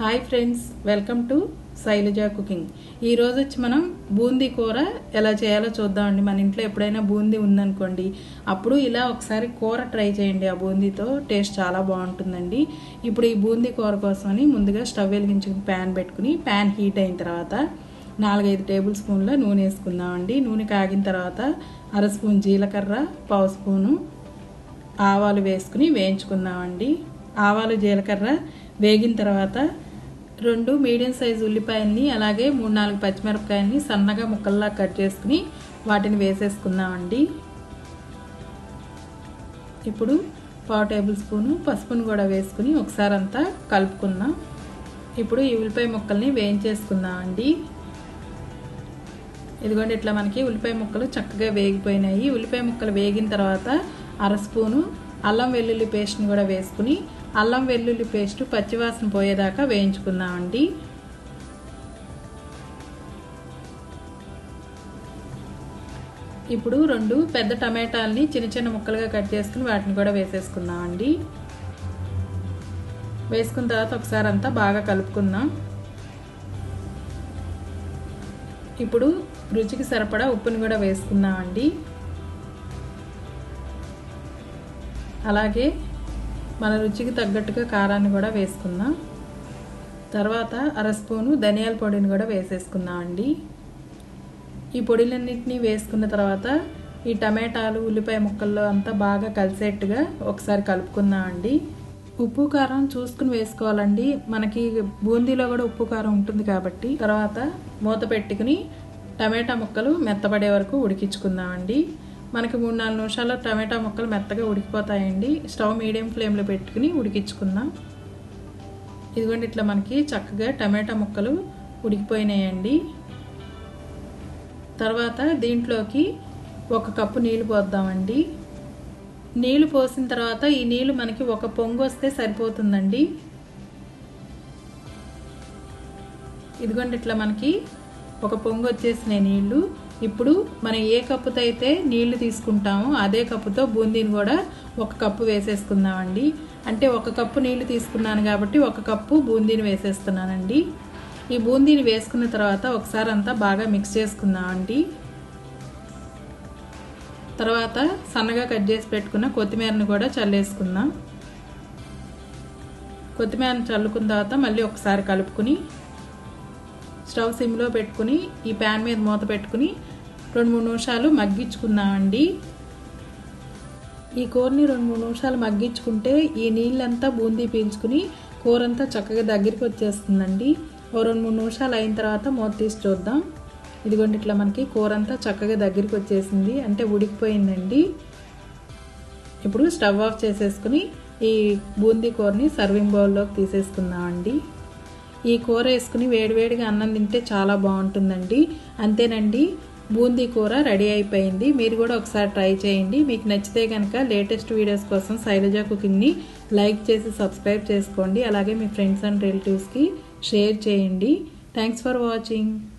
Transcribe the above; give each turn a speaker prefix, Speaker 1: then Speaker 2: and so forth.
Speaker 1: Hi friends welcome to Shailaja cooking ఈరోజు వచ్చి మనం బూందీ కూర ఎలా చేయాలో చూద్దామండి మన ఇంట్లో ఎప్పుడైనా బూందీ ఉందనుకోండి అప్పుడు ఇలా ఒకసారి కూర ట్రై చేయండి. ఆ బూందీతో టేస్ట్ చాలా బాగుంటుందండి. ఇప్పుడు ఈ బూందీ కూర కోసమని ముందుగా స్టవ్ వెలిగించుకుని ప్యాన్ పెట్టుకుని ప్యాన్ హీట్ అయిన తర్వాత నాలుగైదు టేబుల్ స్పూన్ల నూనె వేసుకుందామండి నూనె కాగిన తర్వాత అర స్పూన్ జీలకర్ర పావు స్పూను ఆవాలు వేసుకుని వేయించుకుందామండి ఆవాలు జీలకర్ర వేగిన తర్వాత రెండు మీడియం సైజు ఉల్లిపాయల్ని అలాగే మూడు నాలుగు పచ్చిమిరపకాయల్ని సన్నగా ముక్కల్లా కట్ చేసుకుని వాటిని వేసేసుకుందామండి. ఇప్పుడు పావు టేబుల్ స్పూను పసుపును కూడా వేసుకుని ఒకసారి అంతా కలుపుకుందాం. ఇప్పుడు ఈ ఉల్లిపాయ ముక్కల్ని వేయించేసుకుందామండి. ఇదిగోండి ఇట్లా మనకి ఉల్లిపాయ ముక్కలు చక్కగా వేగిపోయినాయి. ఉల్లిపాయ ముక్కలు వేగిన తర్వాత అర స్పూను అల్లం వెల్లుల్లి పేస్ట్ని కూడా వేసుకుని అల్లం వెల్లుల్లి పేస్ట్ పచ్చివాసన పోయేదాకా వేయించుకుందామండి. ఇప్పుడు రెండు పెద్ద టమాటాలని చిన్న చిన్న ముక్కలుగా కట్ చేసుకుని వాటిని కూడా వేసేసుకుందామండి. వేసుకున్న తర్వాత ఒకసారి అంతా బాగా కలుపుకుందాం. ఇప్పుడు రుచికి సరిపడా ఉప్పుని కూడా వేసుకుందామండి. అలాగే మన రుచికి తగ్గట్టుగా కారాన్ని కూడా వేసుకుందాం. తర్వాత అర స్పూను ధనియాల పొడిని కూడా వేసేసుకుందామండి. ఈ పొడిలన్నింటినీ వేసుకున్న తర్వాత ఈ టమాటాలు ఉల్లిపాయ ముక్కల్లో అంతా బాగా కలిసేట్టుగా ఒకసారి కలుపుకుందామండి. ఉప్పు కారం చూసుకుని వేసుకోవాలండి. మనకి బూందీలో కూడా ఉప్పు కారం ఉంటుంది కాబట్టి. తర్వాత మూత పెట్టుకుని టమాటా ముక్కలు మెత్తపడే వరకు ఉడికించుకుందామండి. మనకి మూడు నాలుగు నిమిషాల్లో టమాటా ముక్కలు మెత్తగా ఉడికిపోతాయండి. స్టవ్ మీడియం ఫ్లేమ్లో పెట్టుకుని ఉడికించుకుందాం. ఇదిగోండి ఇట్లా మనకి చక్కగా టమాటా ముక్కలు ఉడికిపోయినాయండి. తర్వాత దీంట్లోకి ఒక కప్పు నీళ్ళు పోద్దామండి. నీళ్ళు పోసిన తర్వాత ఈ నీళ్ళు మనకి ఒక పొంగు వస్తే సరిపోతుందండి. ఇదిగోండి ఇట్లా మనకి ఒక పొంగు వచ్చేసినాయి నీళ్ళు ఇప్పుడు మనం ఏ కప్పుతో అయితే నీళ్ళు తీసుకుంటామో అదే కప్పుతో బూందీని కూడా ఒక కప్పు వేసేసుకుందామండి. అంటే ఒక కప్పు నీళ్ళు తీసుకున్నాను కాబట్టి ఒక కప్పు బూందీని వేసేస్తున్నానండి. ఈ బూందీని వేసుకున్న తర్వాత ఒకసారి అంతా బాగా మిక్స్ చేసుకుందామండి. తర్వాత సన్నగా కట్ చేసి పెట్టుకున్న కొత్తిమీరని కూడా చల్లేసుకుందాం. కొత్తిమీరని చల్లుకున్న తర్వాత మళ్ళీ ఒకసారి కలుపుకుని స్టవ్ సిమ్లో పెట్టుకుని ఈ ప్యాన్ మీద మూత పెట్టుకుని రెండు మూడు నిమిషాలు మగ్గించుకున్నామండి ఈ కూరని రెండు మూడు నిమిషాలు మగ్గించుకుంటే ఈ నీళ్ళంతా బూందీ పీల్చుకుని కూర అంతా చక్కగా దగ్గరికి వచ్చేస్తుందండి. ఓ రెండు మూడు నిమిషాలు అయిన తర్వాత మూత తీసి చూద్దాం. ఇదిగోండి ఇట్లా మనకి కూర అంతా చక్కగా దగ్గరికి వచ్చేసింది. అంటే ఉడికిపోయిందండి. ఇప్పుడు స్టవ్ ఆఫ్ చేసేసుకుని ఈ బూందీ కూరని సర్వింగ్ బౌల్లోకి తీసేసుకుందామండి. ఈ కూర వేసుకుని వేడివేడిగా అన్నం తింటే చాలా బాగుంటుందండి. అంతేనండి బూందీ కూర రెడీ అయిపోయింది. మీరు కూడా ఒకసారి ట్రై చేయండి. మీకు నచ్చితే కనుక లేటెస్ట్ వీడియోస్ కోసం శైలజ కుకింగ్ని లైక్ చేసి సబ్స్క్రైబ్ చేసుకోండి. అలాగే మీ ఫ్రెండ్స్ అండ్ రిలేటివ్స్కి షేర్ చేయండి. Thanks for watching.